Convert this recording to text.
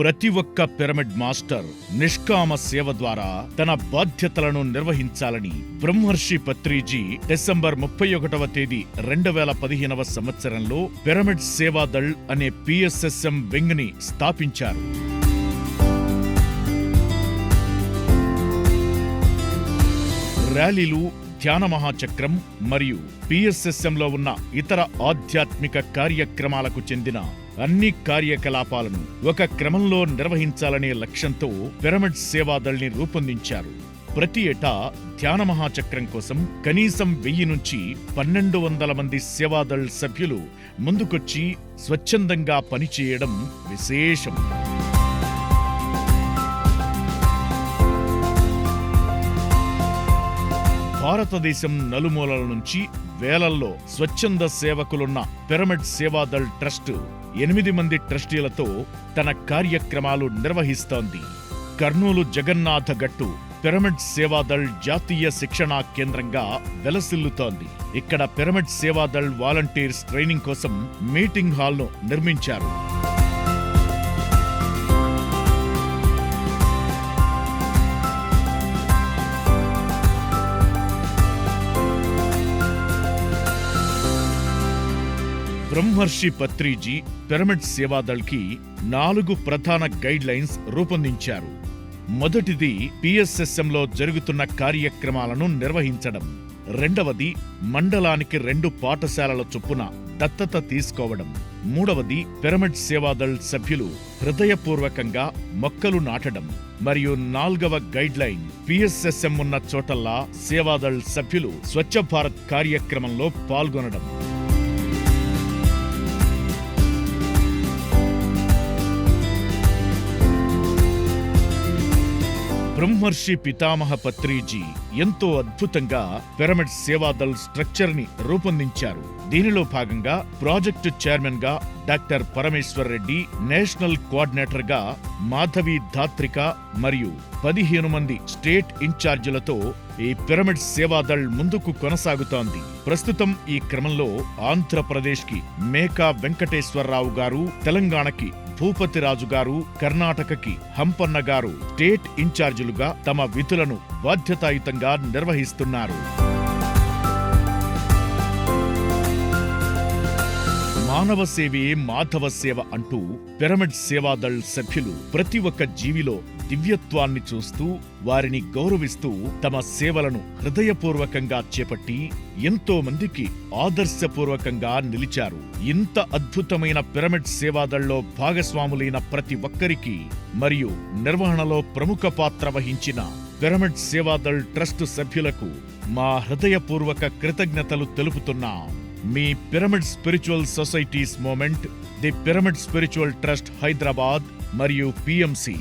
ప్రతి ఒక్క pyramid master నిష్కామ సేవ ద్వారా తన బాధ్యతలను నిర్వహించాలని బ్రహ్మర్షి పత్రిజీ డిసెంబర్ ముప్పై ఒకటవ తేదీ రెండు వేల పదిహేనవ సంవత్సరంలో పిరమిడ్ సేవాదళ్ అనే పిఎస్ఎస్ఎం వింగ్ని స్థాపించారు. ర్యాలీలు ధ్యాన మహాచక్రం మరియు పిఎస్ఎస్ఎంలో ఉన్న ఇతర ఆధ్యాత్మిక కార్యక్రమాలకు చెందిన అన్ని కార్యకలాపాలను ఒక క్రమంలో నిర్వహించాలనే లక్ష్యంతో పిరమిడ్ సేవాదళ్ని రూపొందించారు. ప్రతి ఏటా ధ్యాన మహాచక్రం కోసం కనీసం వెయ్యి నుంచి పన్నెండు వందల మంది సేవాదళ్ సభ్యులు ముందుకొచ్చి స్వచ్ఛందంగా పనిచేయడం విశేషం. భారతదేశం నలుమూలల నుంచి వేలల్లో స్వచ్ఛంద సేవకులున్న పిరమిడ్ సేవాదళ్ ట్రస్ట్ ఎనిమిది మంది ట్రస్టీలతో తన కార్యక్రమాలు నిర్వహిస్తోంది. కర్నూలు జగన్నాథ గట్టు పిరమిడ్ సేవాదళ్ జాతీయ శిక్షణా కేంద్రంగా వెలసిల్లుతోంది. ఇక్కడ పిరమిడ్ సేవాదళ్ వాలంటీర్స్ ట్రైనింగ్ కోసం మీటింగ్ హాల్ను నిర్మించారు. బ్రహ్మర్షి పత్రిజీ పిరమిడ్ సేవాదళ్కి నాలుగు ప్రధాన గైడ్ లైన్స్ రూపొందించారు. మొదటిది పిఎస్ఎస్ఎంలో జరుగుతున్న కార్యక్రమాలను నిర్వహించడం. రెండవది మండలానికి రెండు పాఠశాలల చొప్పున దత్తత తీసుకోవడం. మూడవది పిరమిడ్ సేవాదళ్ సభ్యులు హృదయపూర్వకంగా మొక్కలు నాటడం. మరియు నాల్గవ గైడ్ లైన్ పిఎస్ఎస్ఎం ఉన్న చోటల్లా సేవాదళ్ సభ్యులు స్వచ్ఛ భారత్ కార్యక్రమంలో పాల్గొనడం. బ్రహ్మర్షి పితామహ పత్రిజీ ఎంతో అద్భుతంగా పిరమిడ్ సేవాదల్ స్ట్రక్చర్ని రూపొందించారు. దీనిలో భాగంగా ప్రాజెక్టు చైర్మన్గా డాక్టర్ పరమేశ్వర్ రెడ్డి నేషనల్ కోఆర్డినేటర్గా మాధవి ధాత్రిక మరియు పదిహేను మంది స్టేట్ ఇన్ఛార్జీలతో ఈ పిరమిడ్ సేవాదళ్ ముందుకు కొనసాగుతోంది. ప్రస్తుతం ఈ క్రమంలో ఆంధ్రప్రదేశ్కి మేకా వెంకటేశ్వరరావు గారు తెలంగాణకి భూపతిరాజు గారు కర్ణాటకకి హంపన్న గారు స్టేట్ ఇన్ఛార్జీలుగా తమ విధులను బాధ్యతాయుతంగా నిర్వహిస్తున్నారు. మానవ సేవే మాధవ సేవ అంటూ పిరమిడ్ సేవాదళ్ సభ్యులు ప్రతి ఒక్క జీవిలో దివ్యత్వాన్ని చూస్తూ వారిని గౌరవిస్తూ తమ సేవలను హృదయపూర్వకంగా చేపట్టి ఎంతో మందికి ఆదర్శపూర్వకంగా నిలిచారు. ఇంత అద్భుతమైన పిరమిడ్ సేవాదళ్ళో భాగస్వాములైన ప్రతి ఒక్కరికి మరియు నిర్వహణలో ప్రముఖ పాత్ర వహించిన పిరమిడ్ సేవాదళ్ ట్రస్ట్ సభ్యులకు మా హృదయపూర్వక కృతజ్ఞతలు తెలుపుతున్నాం. మీ pyramid spiritual societies movement the pyramid spiritual trust Hyderabad మరియు పిఎంసి.